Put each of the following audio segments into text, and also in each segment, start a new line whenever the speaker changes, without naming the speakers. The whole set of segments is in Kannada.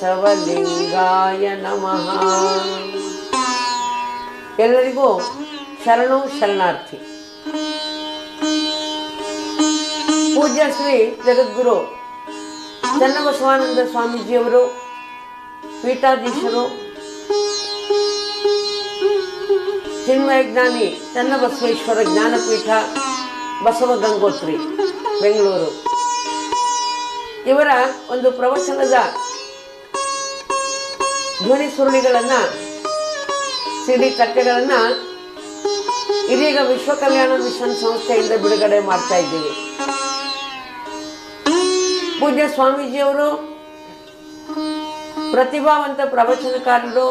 ಬಸವಲಿಂಗಾಯ ನಮಃ. ಎಲ್ಲರಿಗೂ ಶರಣು ಶರಣಾರ್ಥಿ. ಪೂಜ್ಯ ಶ್ರೀ ಜಗದ್ಗುರು ಚನ್ನಬಸವಾನಂದ ಸ್ವಾಮೀಜಿಯವರು, ಪೀಠಾಧೀಶರು ಚಿನ್ಮಯ ಜ್ಞಾನಿ ಚನ್ನಬಸವೇಶ್ವರ ಜ್ಞಾನಪೀಠ, ಬಸವ ಗಂಗೋತ್ರಿ, ಬೆಂಗಳೂರು. ಇವರ ಒಂದು ಪ್ರವಚನದ ಧ್ವನಿ ಸುರುಳಿಗಳನ್ನು ಸಿಡಿ ಕಟ್ಟೆಗಳನ್ನು ಇದೀಗ ವಿಶ್ವ ಕಲ್ಯಾಣ ಮಿಷನ್ ಸಂಸ್ಥೆಯಿಂದ ಬಿಡುಗಡೆ ಮಾಡ್ತಾ ಇದ್ದೀವಿ. ಪೂಜ್ಯ ಸ್ವಾಮೀಜಿಯವರು, ಪ್ರತಿಭಾವಂತ ಪ್ರವಚನಕಾರರು,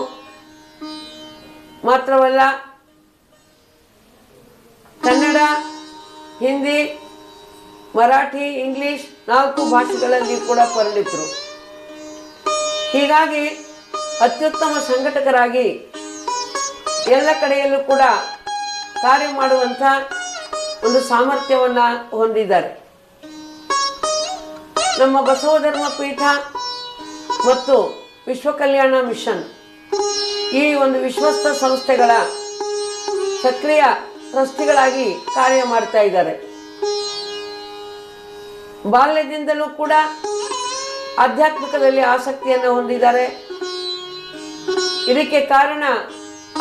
ಮಾತ್ರವಲ್ಲ, ಕನ್ನಡ, ಹಿಂದಿ, ಮರಾಠಿ, ಇಂಗ್ಲಿಷ್ ನಾಲ್ಕು ಭಾಷೆಗಳಲ್ಲಿ ಕೂಡ ಪರಿಣಿತರು ಹೀಗಾಗಿ ಅತ್ಯುತ್ತಮ ಸಂಘಟಕರಾಗಿ ಎಲ್ಲ ಕಡೆಯಲ್ಲೂ ಕೂಡ ಕಾರ್ಯ ಮಾಡುವಂಥ ಒಂದು ಸಾಮರ್ಥ್ಯವನ್ನು ಹೊಂದಿದ್ದಾರೆ. ನಮ್ಮ ಬಸವ ಧರ್ಮ ಪೀಠ ಮತ್ತು ವಿಶ್ವ ಕಲ್ಯಾಣ ಮಿಷನ್ ಈ ಒಂದು ವಿಶ್ವಸ್ತ ಸಂಸ್ಥೆಗಳ ಸಕ್ರಿಯ ಟ್ರಸ್ಟಿಗಳಾಗಿ ಕಾರ್ಯ ಮಾಡ್ತಾ ಇದ್ದಾರೆ. ಬಾಲ್ಯದಿಂದಲೂ ಕೂಡ ಆಧ್ಯಾತ್ಮಿಕದಲ್ಲಿ ಆಸಕ್ತಿಯನ್ನು ಹೊಂದಿದ್ದಾರೆ. ಇದಕ್ಕೆ ಕಾರಣ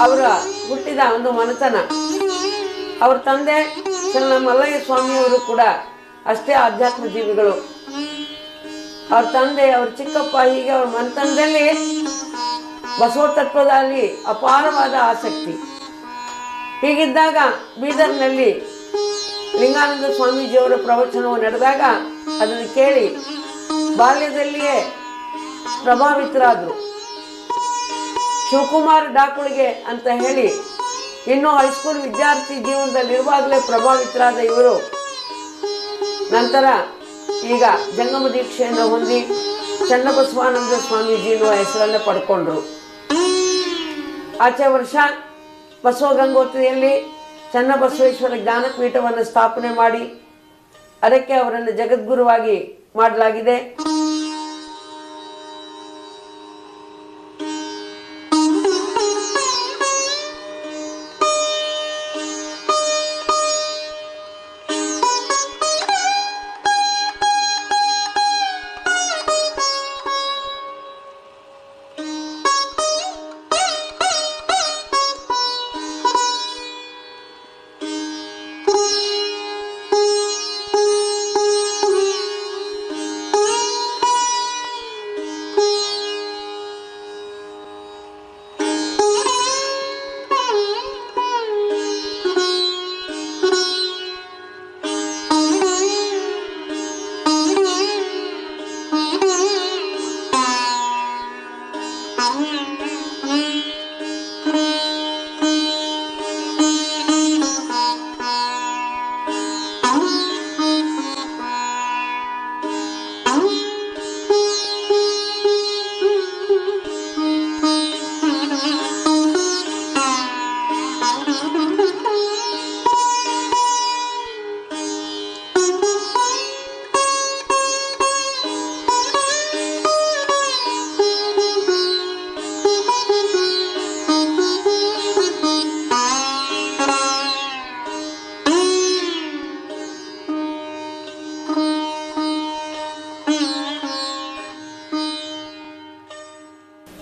ಅವರ ಹುಟ್ಟಿದ ಒಂದು ಮನೆತನ. ಅವ್ರ ತಂದೆ ಚನ್ನ ಮಲ್ಲಯ್ಯ ಸ್ವಾಮಿಯವರು ಕೂಡ ಅಷ್ಟೇ ಆಧ್ಯಾತ್ಮ ಜೀವಿಗಳು. ಅವ್ರ ತಂದೆ, ಅವ್ರ ಚಿಕ್ಕಪ್ಪ ಹೀಗೆ ಅವ್ರ ಮನೆತನದಲ್ಲಿ ಬಸವ ತತ್ವದಲ್ಲಿ ಅಪಾರವಾದ ಆಸಕ್ತಿ. ಹೀಗಿದ್ದಾಗ ಬೀದರ್ನಲ್ಲಿ ಲಿಂಗಾನಂದ ಸ್ವಾಮೀಜಿಯವರ ಪ್ರವಚನವು ನಡೆದಾಗ ಅದನ್ನು ಕೇಳಿ ಬಾಲ್ಯದಲ್ಲಿಯೇ ಪ್ರಭಾವಿತರಾದರು. ಶಿವಕುಮಾರ್ ಡಾಕುಳಿಗೆ ಅಂತ ಹೇಳಿ ಇನ್ನು ಹೈಸ್ಕೂಲ್ ವಿದ್ಯಾರ್ಥಿ ಜೀವನದಲ್ಲಿರುವಾಗಲೇ ಪ್ರಭಾವಿತರಾದ ಇವರು. ನಂತರ ಈಗ ಜಂಗಮ ದೀಕ್ಷೆಯನ್ನು ಹೊಂದಿ ಚನ್ನಬಸವಾನಂದ ಸ್ವಾಮೀಜಿ ಎನ್ನುವ ಹೆಸರನ್ನು ಪಡ್ಕೊಂಡ್ರು. ಆಚೆ ವರ್ಷ ಬಸವ ಗಂಗೋತ್ರಿಯಲ್ಲಿ ಚನ್ನಬಸವೇಶ್ವರ ಜ್ಞಾನಪೀಠವನ್ನು ಸ್ಥಾಪನೆ ಮಾಡಿ ಅದಕ್ಕೆ ಅವರನ್ನು ಜಗದ್ಗುರುವಾಗಿ ಮಾಡಲಾಗಿದೆ.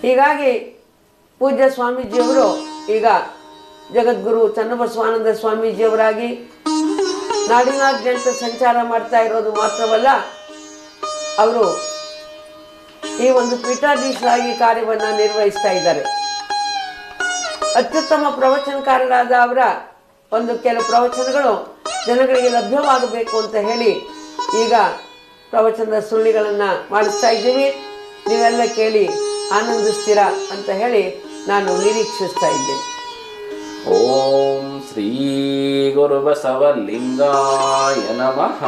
ಹೀಗಾಗಿ ಪೂಜ್ಯ ಸ್ವಾಮೀಜಿಯವರು ಈಗ ಜಗದ್ಗುರು ಚನ್ನಬಸವಾನಂದ ಸ್ವಾಮೀಜಿಯವರಾಗಿ ನಾಡಿನಾದ್ಯಂತ ಸಂಚಾರ ಮಾಡ್ತಾ ಇರೋದು ಮಾತ್ರವಲ್ಲ, ಅವರು ಈ ಒಂದು ಪೀಠಾಧೀಶರಾಗಿ ಕಾರ್ಯವನ್ನು ನಿರ್ವಹಿಸ್ತಾ ಇದ್ದಾರೆ. ಅತ್ಯುತ್ತಮ ಪ್ರವಚನಕಾರರಾದ ಅವರ ಒಂದು ಕೆಲವು ಪ್ರವಚನಗಳು ಜನಗಳಿಗೆ ಲಭ್ಯವಾಗಬೇಕು ಅಂತ ಹೇಳಿ ಈಗ ಪ್ರವಚನದ ಸುಳ್ಳಿಗಳನ್ನು ಮಾಡಿಸ್ತಾ ಇದ್ದೀವಿ. ನೀವೆಲ್ಲ ಕೇಳಿ ಆನಂದಿಸ್ತೀರಾ ಅಂತ ಹೇಳಿ ನಾನು ನಿರೀಕ್ಷಿಸ್ತಾ ಇದ್ದೇನೆ.
ಓಂ ಶ್ರೀ ಗುರು ಬಸವಲಿಂಗಾಯ ನಮಃ.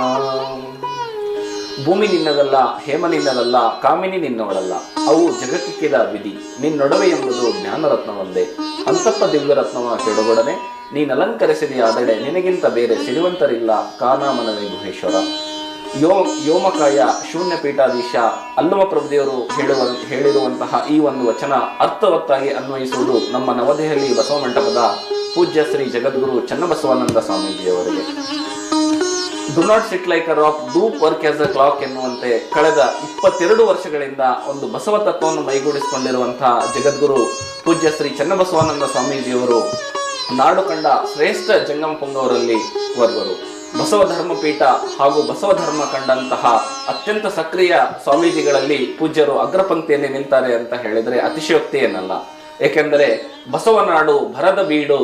ಭೂಮಿ ನಿನ್ನದಲ್ಲ, ಹೇಮ ನಿನ್ನದಲ್ಲ, ಕಾಮಿನಿ ನಿನ್ನವಳಲ್ಲ, ಅವು ಜಗತ್ತಿಕ್ಕಿದ ವಿಧಿ. ನಿನ್ನೊಡವೆ ಎಂಬುದು ಜ್ಞಾನರತ್ನವೊಂದೇ ಅಂತಪ್ಪ ದಿವ್ಯರತ್ನವ ಕೆಡಗೊಡನೆ ನೀನಲಂಕರಿಸಿದೆಯಾದಡೆ ನಿನಗಿಂತ ಬೇರೆ ಸಿರಿವಂತರಿಲ್ಲ, ಕಾನಾಮನವೇ ಗುಹೇಶ್ವರ. ಯೋ ಯೋಮಕಾಯ ಶೂನ್ಯ ಪೀಠಾಧೀಶ ಅಲ್ಲವ ಪ್ರಭುದೇವರು ಹೇಳುವ ಹೇಳಿರುವಂತೆ ಹೇಳಿರುವಂತಹ ಈ ಒಂದು ವಚನ ಅರ್ಥವತ್ತಾಗಿ ಅನ್ವಯಿಸುವುದು ನಮ್ಮ ನವದೆಹಲಿ ಬಸವ ಮಂಟಪದ ಪೂಜ್ಯ ಶ್ರೀ ಜಗದ್ಗುರು Channabasavananda ಸ್ವಾಮೀಜಿಯವರಿಗೆ. Do not sit like a rock do work as a clock ಎನ್ನುವಂತೆ ಕಳೆದ ಇಪ್ಪತ್ತೆರಡು ವರ್ಷಗಳಿಂದ ಒಂದು ಬಸವ ತತ್ವವನ್ನು ಮೈಗೂಡಿಸಿಕೊಂಡಿರುವಂತಹ ಜಗದ್ಗುರು ಪೂಜ್ಯ ಶ್ರೀ ಚನ್ನಬಸವಾನಂದ ಸ್ವಾಮೀಜಿಯವರು ನಾಡು ಕಂಡ ಶ್ರೇಷ್ಠ ಜಂಗಮ ಪುಂಗವರಲ್ಲಿ ವರ್ಗರು ಬಸವ ಧರ್ಮ ಪೀಠ ಹಾಗೂ ಬಸವ ಧರ್ಮ ಕಂಡಂತಹ ಅತ್ಯಂತ ಸಕ್ರಿಯ ಸ್ವಾಮೀಜಿಗಳಲ್ಲಿ ಪೂಜ್ಯರು ಅಗ್ರಪಂಕ್ತಿಯಲ್ಲಿ ನಿಲ್ತಾರೆ ಅಂತ ಹೇಳಿದರೆ ಅತಿಶಯೋಕ್ತಿ ಏನಲ್ಲ. ಏಕೆಂದರೆ ಬಸವನಾಡು, ಭರದ ಬೀಡು,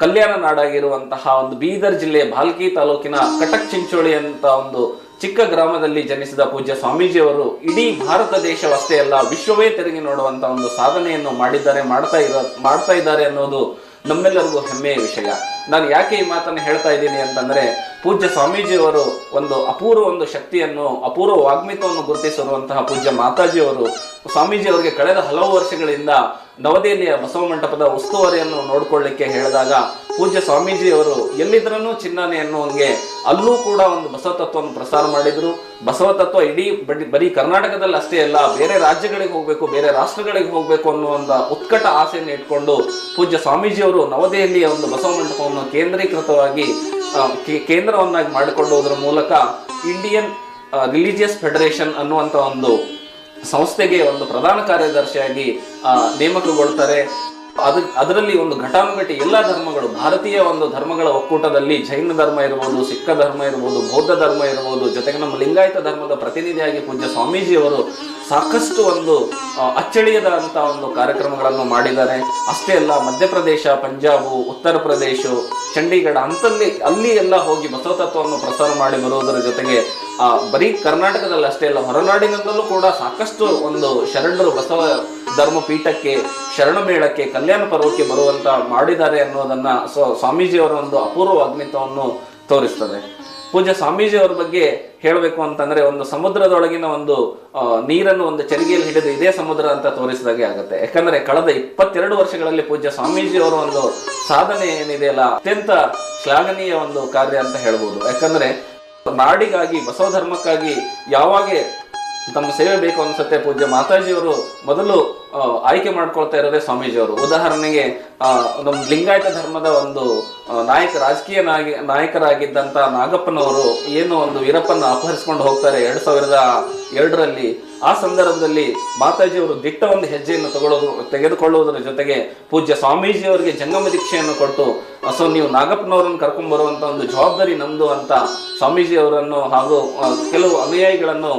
ಕಲ್ಯಾಣ ನಾಡಾಗಿರುವಂತಹ ಒಂದು ಬೀದರ್ ಜಿಲ್ಲೆಯ ಭಾಲ್ಕಿ ತಾಲೂಕಿನ ಕಟಕ್ ಚಿಂಚೋಳಿ ಅಂತ ಒಂದು ಚಿಕ್ಕ ಗ್ರಾಮದಲ್ಲಿ ಜನಿಸಿದ ಪೂಜ್ಯ ಸ್ವಾಮೀಜಿಯವರು ಇಡೀ ಭಾರತ ದೇಶವಷ್ಟೇ ಅಲ್ಲ, ವಿಶ್ವವೇ ತಿರುಗಿ ನೋಡುವಂತ ಒಂದು ಸಾಧನೆಯನ್ನು ಮಾಡಿದ್ದಾರೆ, ಮಾಡ್ತಾ ಇರೋ, ಮಾಡ್ತಾ ಇದ್ದಾರೆ ಅನ್ನೋದು ನಮ್ಮೆಲ್ಲರಿಗೂ ಹೆಮ್ಮೆಯ ವಿಷಯ. ನಾನು ಯಾಕೆ ಈ ಮಾತನ್ನು ಹೇಳ್ತಾ ಇದ್ದೀನಿ ಅಂತಂದ್ರೆ ಪೂಜ್ಯ ಸ್ವಾಮೀಜಿಯವರು ಒಂದು ಅಪೂರ್ವ ಒಂದು ಶಕ್ತಿಯನ್ನು, ಅಪೂರ್ವ ವಾಗ್ಮಿತವನ್ನು ಗುರುತಿಸಿರುವಂತಹ ಪೂಜ್ಯ ಮಾತಾಜಿಯವರು ಸ್ವಾಮೀಜಿಯವರಿಗೆ ಕಳೆದ ಹಲವು ವರ್ಷಗಳಿಂದ ನವದೆಹಲಿಯ ಬಸವ ಮಂಟಪದ ಉಸ್ತುವಾರಿಯನ್ನು ನೋಡಿಕೊಳ್ಳಿಕ್ಕೆ ಹೇಳಿದಾಗ ಪೂಜ್ಯ ಸ್ವಾಮೀಜಿಯವರು ಎಲ್ಲಿದ್ರೂ ಚಿನ್ನನೆ ಅನ್ನುವಂಗೆ ಅಲ್ಲೂ ಕೂಡ ಒಂದು ಬಸವ ತತ್ವವನ್ನು ಪ್ರಸಾರ ಮಾಡಿದ್ರು. ಬಸವ ತತ್ವ ಇಡೀ ಬರೀ ಕರ್ನಾಟಕದಲ್ಲಿ ಅಷ್ಟೇ ಅಲ್ಲ, ಬೇರೆ ರಾಜ್ಯಗಳಿಗೆ ಹೋಗ್ಬೇಕು, ಬೇರೆ ರಾಷ್ಟ್ರಗಳಿಗೆ ಹೋಗ್ಬೇಕು ಅನ್ನುವಂತ ಉತ್ಕಟ ಆಸೆಯನ್ನು ಇಟ್ಕೊಂಡು ಪೂಜ್ಯ ಸ್ವಾಮೀಜಿಯವರು ನವದೆಹಲಿಯ ಒಂದು ಬಸವ ಮಂಟಪವನ್ನು ಕೇಂದ್ರೀಕೃತವಾಗಿ ಕೇಂದ್ರವನ್ನಾಗಿ ಮಾಡಿಕೊಳ್ಳುವುದರ ಮೂಲಕ ಇಂಡಿಯನ್ ರಿಲಿಜಿಯಸ್ ಫೆಡರೇಷನ್ ಅನ್ನುವಂತ ಒಂದು ಸಂಸ್ಥೆಗೆ ಒಂದು ಪ್ರಧಾನ ಕಾರ್ಯದರ್ಶಿಯಾಗಿ ನೇಮಕಗೊಳ್ತಾರೆ. ಅದು ಅದರಲ್ಲಿ ಒಂದು ಘಟಾನುಘಟಿ ಎಲ್ಲ ಧರ್ಮಗಳು, ಭಾರತೀಯ ಒಂದು ಧರ್ಮಗಳ ಒಕ್ಕೂಟದಲ್ಲಿ ಜೈನ ಧರ್ಮ ಇರ್ಬೋದು, ಸಿಕ್ಕ ಧರ್ಮ ಇರ್ಬೋದು, ಬೌದ್ಧ ಧರ್ಮ ಇರ್ಬೋದು, ಜೊತೆಗೆ ನಮ್ಮ ಲಿಂಗಾಯತ ಧರ್ಮದ ಪ್ರತಿನಿಧಿಯಾಗಿ ಪೂಜ್ಯ ಸ್ವಾಮೀಜಿಯವರು ಸಾಕಷ್ಟು ಒಂದು ಅಚ್ಚಳಿಯದಂಥ ಒಂದು ಕಾರ್ಯಕ್ರಮಗಳನ್ನು ಮಾಡಿದ್ದಾರೆ. ಅಷ್ಟೇ ಅಲ್ಲ, ಮಧ್ಯಪ್ರದೇಶ, ಪಂಜಾಬು, ಉತ್ತರ ಪ್ರದೇಶ, ಚಂಡೀಗಢ ಅಂತಲ್ಲಿ, ಅಲ್ಲಿ ಎಲ್ಲ ಹೋಗಿ ಬಸವ ತತ್ವವನ್ನು ಪ್ರಸಾರ ಮಾಡಿ ಬರುವುದರ ಜೊತೆಗೆ ಬರೀ ಕರ್ನಾಟಕದಲ್ಲಿ ಅಷ್ಟೇ ಅಲ್ಲ ಹೊರನಾಡಿನಿಂದಲೂ ಕೂಡ ಸಾಕಷ್ಟು ಒಂದು ಶರಣರು ಬಸವ ಧರ್ಮ ಶರಣಮೇಳಕ್ಕೆ ಶರಣ ಮೇಳಕ್ಕೆ ಕಲ್ಯಾಣ ಪರ್ವಕ್ಕೆ ಬರುವಂತ ಮಾಡಿದ್ದಾರೆ ಅನ್ನೋದನ್ನ ಸ್ವ- ಸ್ವಾಮೀಜಿಯವರ ಒಂದು ಅಪೂರ್ವ ಅಗ್ನಿತ್ವವನ್ನು ತೋರಿಸ್ತದೆ. ಪೂಜ್ಯ ಸ್ವಾಮೀಜಿಯವರ ಬಗ್ಗೆ ಹೇಳಬೇಕು ಅಂತಂದ್ರೆ ಒಂದು ಸಮುದ್ರದೊಳಗಿನ ಒಂದು ನೀರನ್ನು ಒಂದು ಚರಿಗೆಯಲ್ಲಿ ಹಿಡಿದು ಇದೇ ಸಮುದ್ರ ಅಂತ ತೋರಿಸಿದಾಗೆ ಆಗುತ್ತೆ. ಯಾಕಂದ್ರೆ ಕಳೆದ ಇಪ್ಪತ್ತೆರಡು ವರ್ಷಗಳಲ್ಲಿ ಪೂಜ್ಯ ಸ್ವಾಮೀಜಿಯವರ ಒಂದು ಸಾಧನೆ ಏನಿದೆಯಲ್ಲ ಅತ್ಯಂತ ಶ್ಲಾಘನೀಯ ಒಂದು ಕಾರ್ಯ ಅಂತ ಹೇಳ್ಬೋದು. ಯಾಕಂದ್ರೆ ನಾಡಿಗಾಗಿ, ಬಸವ ಧರ್ಮಕ್ಕಾಗಿ ಯಾವಾಗ ತಮ್ಮ ಸೇವೆ ಬೇಕು ಅನ್ಸುತ್ತೆ ಪೂಜ್ಯ ಮಾತಾಜಿಯವರು ಮೊದಲು ಆಯ್ಕೆ ಮಾಡ್ಕೊಳ್ತಾ ಇರೋದೇ ಸ್ವಾಮೀಜಿಯವರು. ಉದಾಹರಣೆಗೆ ನಮ್ಮ ಲಿಂಗಾಯತ ಧರ್ಮದ ಒಂದು ನಾಯಕ, ರಾಜಕೀಯ ನಾಯಕರಾಗಿದ್ದಂತ ನಾಗಪ್ಪನವರು ಏನು ಒಂದು ವೀರಪ್ಪನ ಅಪಹರಿಸ್ಕೊಂಡು ಹೋಗ್ತಾರೆ ಎರಡು ಸಾವಿರದ ಎರಡರಲ್ಲಿ. ಆ ಸಂದರ್ಭದಲ್ಲಿ ಮಾತಾಜಿಯವರು ದಿಟ್ಟ ಒಂದು ಹೆಜ್ಜೆಯನ್ನು ತಗೊಳ್ಳೋದು ತೆಗೆದುಕೊಳ್ಳುವುದರ ಜೊತೆಗೆ ಪೂಜ್ಯ ಸ್ವಾಮೀಜಿಯವರಿಗೆ ಜಂಗಮ ದೀಕ್ಷೆಯನ್ನು ಕೊಟ್ಟು, ಸೊ, ನೀವು ನಾಗಪ್ಪನವರನ್ನು ಕರ್ಕೊಂಡ್ ಬರುವಂತ ಒಂದು ಜವಾಬ್ದಾರಿ ನಮ್ದು ಅಂತ ಸ್ವಾಮೀಜಿಯವರನ್ನು ಹಾಗೂ ಕೆಲವು ಅನುಯಾಯಿಗಳನ್ನು